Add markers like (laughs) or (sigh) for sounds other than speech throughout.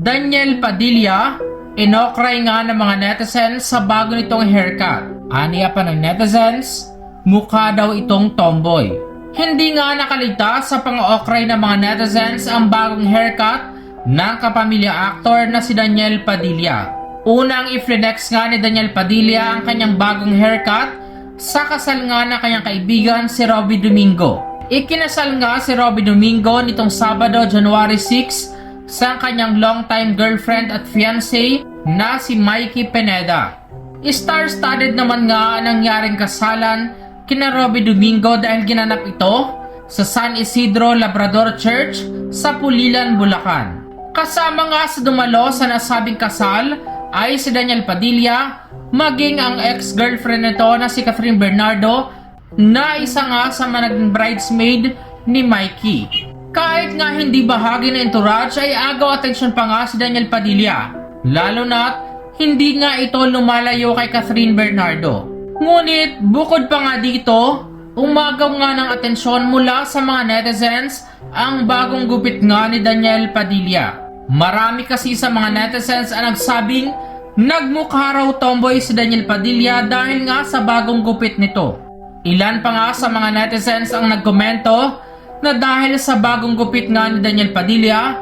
Daniel Padilla, inokray nga ng mga netizens sa bago nitong haircut. Aniya pa ng netizens, mukha daw itong tomboy. Hindi nga nakaligtas sa pang-okray ng mga netizens ang bagong haircut ng kapamilya actor na si Daniel Padilla. Unang i-flex nga ni Daniel Padilla ang kanyang bagong haircut sa kasal nga ng kanyang kaibigan si Robby Domingo. Ikinasal nga si Robby Domingo nitong Sabado, January 6 sa kanyang longtime girlfriend at fiancé na si Mikey Pineda. Star-studded naman nga ang nangyaring kasalan kina Robby Domingo dahil ginanap ito sa San Isidro Labrador Church sa Pulilan, Bulacan. Kasama nga sa dumalo sa nasabing kasal ay si Daniel Padilla, maging ang ex-girlfriend nito na si Catherine Bernardo na isa nga sa mga naging bridesmaid ni Mikey. Kahit nga hindi bahagi ng entourage ay agaw atensyon pa nga si Daniel Padilla. Lalo na't hindi nga ito lumalayo kay Catherine Bernardo. Ngunit bukod pa nga dito, umagaw nga ng atensyon mula sa mga netizens ang bagong gupit nga ni Daniel Padilla. Marami kasi sa mga netizens ang nagsabing nagmukha raw tomboy si Daniel Padilla dahil nga sa bagong gupit nito. Ilan pa nga sa mga netizens ang nagkomento na dahil sa bagong gupit nga ni Daniel Padilla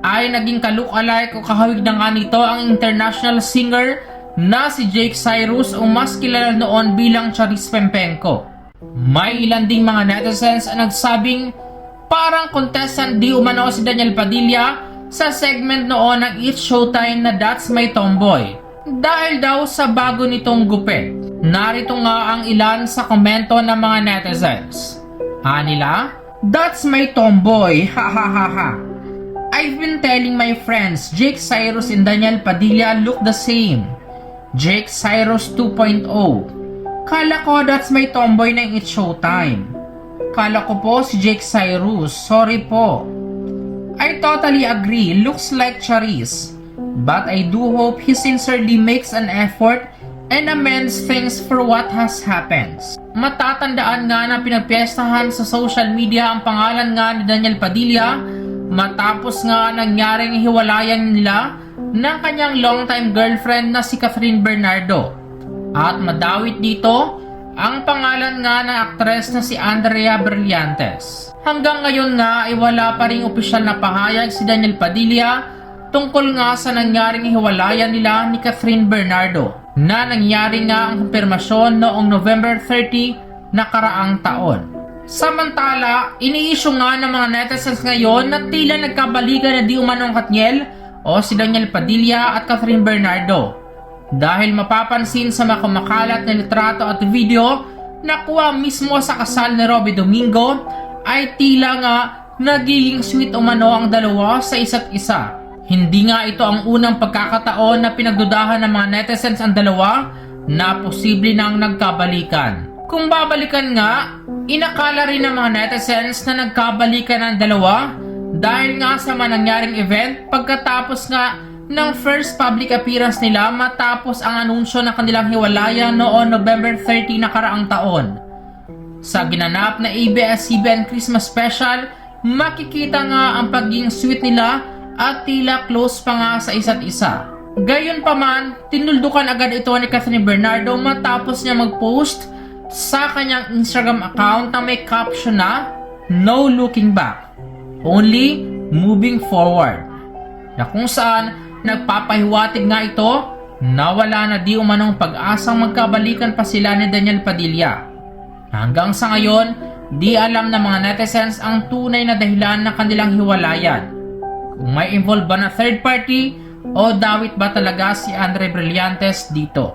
ay naging ka-look-alike o kahawig na nga nito ang international singer na si Jake Cyrus o mas kilala noon bilang Charis Pempenko. May ilan ding mga netizens ang nagsabing parang contestant di umano si Daniel Padilla sa segment noon ng It's Showtime na That's My Tomboy. Dahil daw sa bago nitong gupit. Narito nga ang ilan sa komento ng mga netizens. Anila? That's my tomboy, (laughs) ha ha ha ha. I've been telling my friends, Jake Cyrus and Daniel Padilla look the same. Jake Cyrus 2.0. Kala ko that's my tomboy na It's Showtime. Kala ko po si Jake Cyrus, sorry po. I totally agree, looks like Charis. But I do hope he sincerely makes an effort and amends things for what has happened. Matatandaan nga na pinagpiestahan sa social media ang pangalan nga ni Daniel Padilla matapos nga nangyaring hiwalayan nila ng kanyang longtime girlfriend na si Catherine Bernardo. At madawit dito ang pangalan nga ng aktres na si Andrea Brillantes. Hanggang ngayon nga ay wala pa ring opisyal na pahayag si Daniel Padilla tungkol nga sa nangyaring hiwalayan nila ni Catherine Bernardo na nangyari nga ang kumpirmasyon noong November 30 na karaang taon. Samantala, iniisyo nga ng mga netizens ngayon na tila nagkabalikan na di umanong Katniel o si Daniel Padilla at Catherine Bernardo. Dahil mapapansin sa mga kumakalat na litrato at video na kuha mismo sa kasal ni Robby Domingo ay tila nga nagiging sweet umano ang dalawa sa isa't isa. Hindi nga ito ang unang pagkakataon na pinagdudahan ng mga netizens ang dalawa na posible nang nagkabalikan. Kung babalikan nga, inakala rin ng mga netizens na nagkabalikan ang dalawa dahil nga sa manangyaring event pagkatapos nga ng first public appearance nila matapos ang anunsyo ng kanilang hiwalayan noong November 30 na karaang taon. Sa ginanap na ABS-CBN Christmas Special, makikita nga ang pagiging sweet nila at tila close pa nga sa isa't isa. Gayon pa man, tinuldukan agad ito ni Catherine Bernardo matapos niya mag-post sa kanyang Instagram account na may caption na No looking back, only moving forward. Na kung saan nagpapahiwatig nga ito na wala na di umanong pag-asang magkabalikan pa sila ni Daniel Padilla. Hanggang sa ngayon, di alam ng mga netizens ang tunay na dahilan ng kanilang hiwalayan. Kung may involved ba na third party o dawit ba talaga si Andre Brillantes dito.